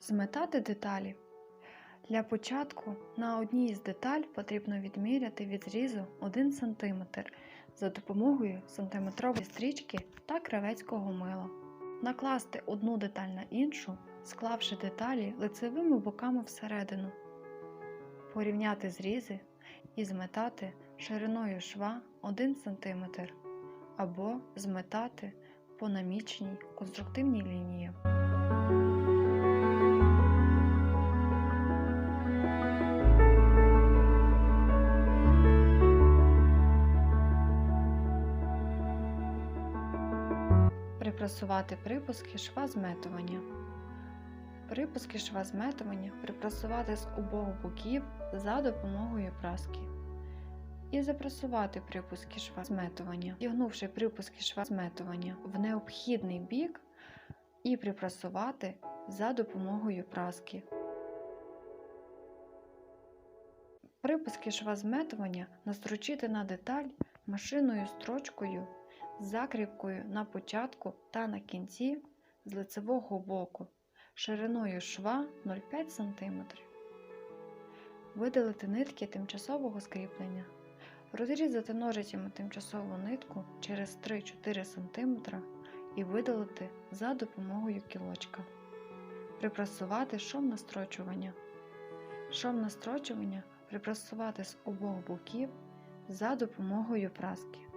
Зметати деталі. Для початку на одній із деталь потрібно відміряти відрізу 1 см за допомогою сантиметрової стрічки та кравецького мила. Накласти одну деталь на іншу, склавши деталі лицевими боками всередину. Порівняти зрізи і зметати шириною шва 1 см або зметати по наміченій конструктивній лінії. Припрасувати припуски шва зметування. Припуски шва зметування припрасувати з обох боків за допомогою праски. І запрасувати припуски шва зметування, вдягнувши припуски шва зметування в необхідний бік і припрасувати за допомогою праски. Припуски шва зметування настрочити на деталь машинною строчкою закріпкою на початку та на кінці з лицевого боку шириною шва 0,5 см. Видалити нитки тимчасового скріплення. Розрізати ножицями тимчасову нитку через 3-4 см і видалити за допомогою кілочка. Припрасувати шов настрочування. Шов настрочування припрасувати з обох боків за допомогою праски.